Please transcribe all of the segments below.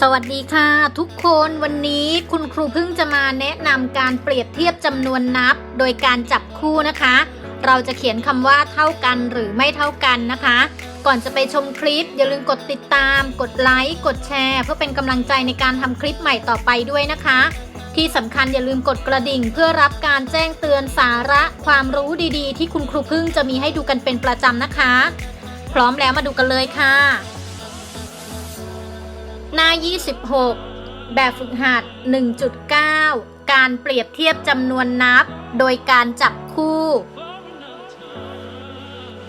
สวัสดีค่ะ ทุกคนวันนี้คุณครูเพิ่งจะมาแนะนำการเปรียบเทียบจำนวนนับ โดยการจับคู่นะคะ เราจะเขียนคำว่าเท่ากันหรือไม่เท่ากันนะคะ ก่อนจะไปชมคลิป อย่าลืมกดติดตาม กดไลค์กดแชร์ เพื่อเป็นกำลังใจในการทำคลิปใหม่ต่อไปด้วยนะคะ ที่สำคัญอย่าลืมกดกระดิ่ง เพื่อรับการแจ้งเตือนสาระความรู้ดีๆ ที่คุณครูพึ่งจะมีให้ดูกันเป็นประจำนะคะ พร้อมแล้วมาดูกันเลยค่ะ หน้า 26 แบบฝึกหัด 1.9 การเปรียบเทียบจำนวนนับ โดยการจับคู่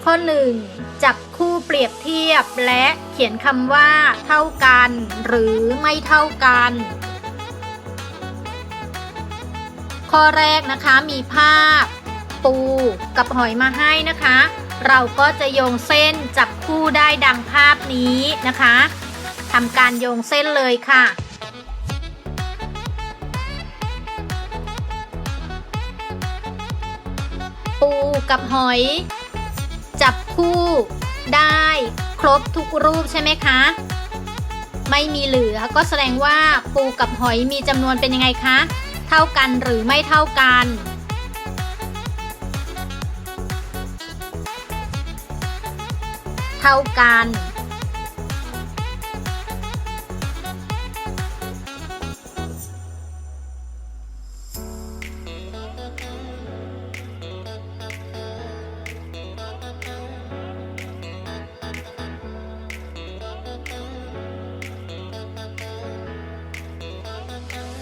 ข้อ 1 จับคู่เปรียบเทียบและเขียนคำว่า เท่ากัน หรือไม่เท่ากัน ข้อแรกนะคะมีภาพ ปูกับหอยมาให้นะคะ เราก็จะโยงเส้นจับคู่ได้ดังภาพนี้นะคะ ทำการโยงเส้นเลยค่ะปูกับหอย จับคู่ได้ครบทุกรูปใช่ไหมคะ ไม่มีเหลือก็แสดงว่าปูกับหอยมีจำนวนเป็นยังไงคะ เท่ากันหรือไม่เท่ากัน เท่ากัน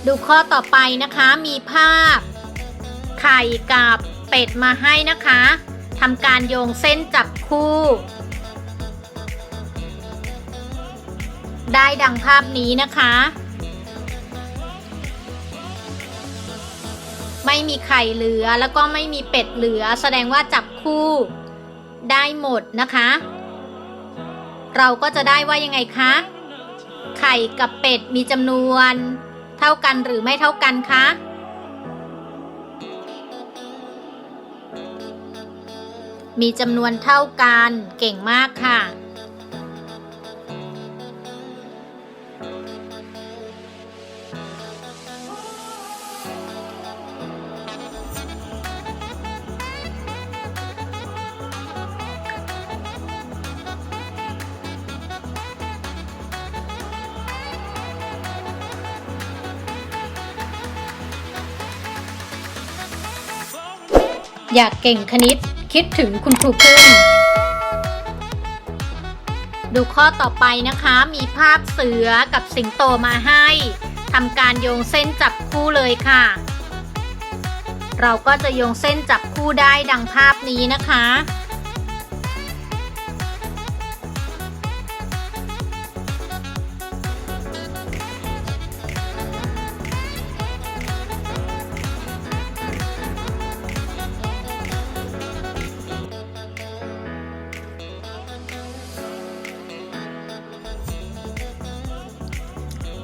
ดูข้อต่อไปนะคะมีภาพ ไข่กับเป็ดมาให้นะคะทำการโยงเส้นจับคู่ ได้ดังภาพนี้นะคะ ไม่มีไข่เหลือแล้วก็ไม่มีเป็ดเหลือ แสดงว่าจับคู่ได้หมดนะคะ เราก็จะได้ว่ายังไงคะ ไข่กับเป็ดมีจำนวน เท่ากันหรือไม่เท่ากันคะ มีจำนวนเท่ากัน เก่งมากค่ะ อยากเก่งคณิต คิดถึงคุณครูพึ่ง ดูข้อต่อไปนะคะ มีภาพเสือกับสิงโตมาให้ทำการโยงเส้นจับคู่เลยค่ะ เราก็จะโยงเส้นจับคู่ได้ดังภาพนี้นะคะ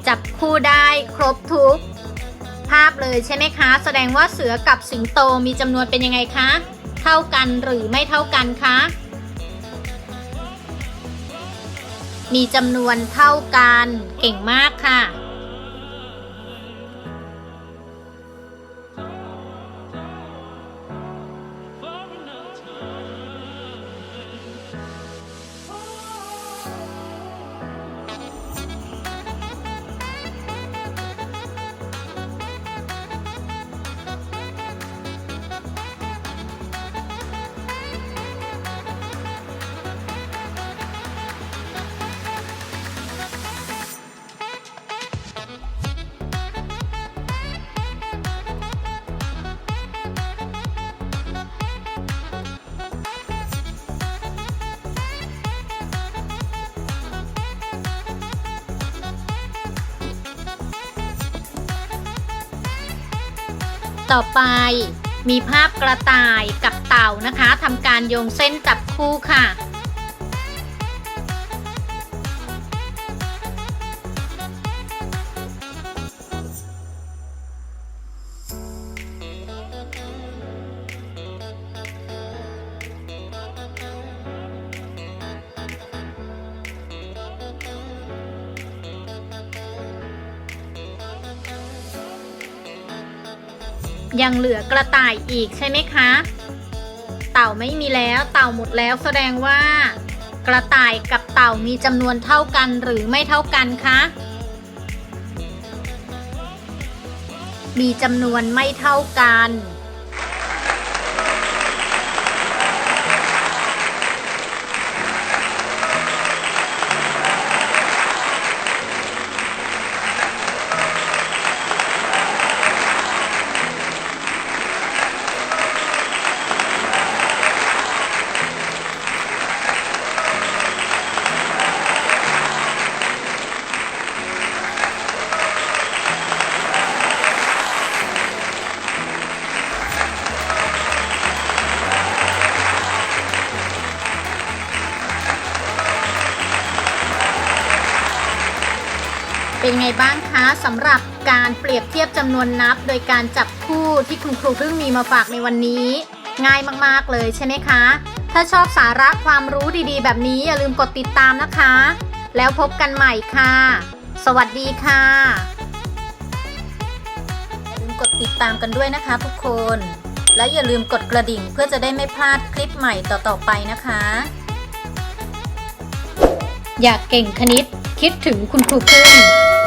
จับคู่ได้ครบทุก ภาพเลยใช่ไหมคะ แสดงว่าเสือกับสิงโตมีจำนวนเป็นยังไงคะ เท่ากันหรือไม่เท่ากันคะ มีจำนวนเท่ากัน เก่งมากค่ะ ต่อไปมีภาพกระต่ายกับเต่านะคะทำการโยงเส้นจับคู่ค่ะ ยังเหลือกระต่ายอีกใช่ไหมคะ เต่าไม่มีแล้วเต่าหมดแล้วแสดงว่า กระต่ายกับเต่ามีจำนวนเท่ากันหรือไม่เท่ากันคะ มีจำนวนไม่เท่ากัน เป็นไงบ้างคะสำหรับการเปรียบเทียบจำนวนนับ โดยการจับคู่ที่คุณครูเพิ่งมีมาฝากในวันนี้ ง่ายมากๆเลยใช่ไหมคะ ถ้าชอบสาระความรู้ดีๆ แบบนี้อย่าลืมกดติดตามนะคะ แล้วพบกันใหม่ค่ะ สวัสดีค่ะอย่าลืมกดติดตามกันด้วยนะคะทุกคน และอย่าลืมกดกระดิ่งเพื่อจะได้ไม่พลาดคลิปใหม่ต่อๆไปนะคะ อยากเก่งคณิต คิดถึงคุณครูพึ่ง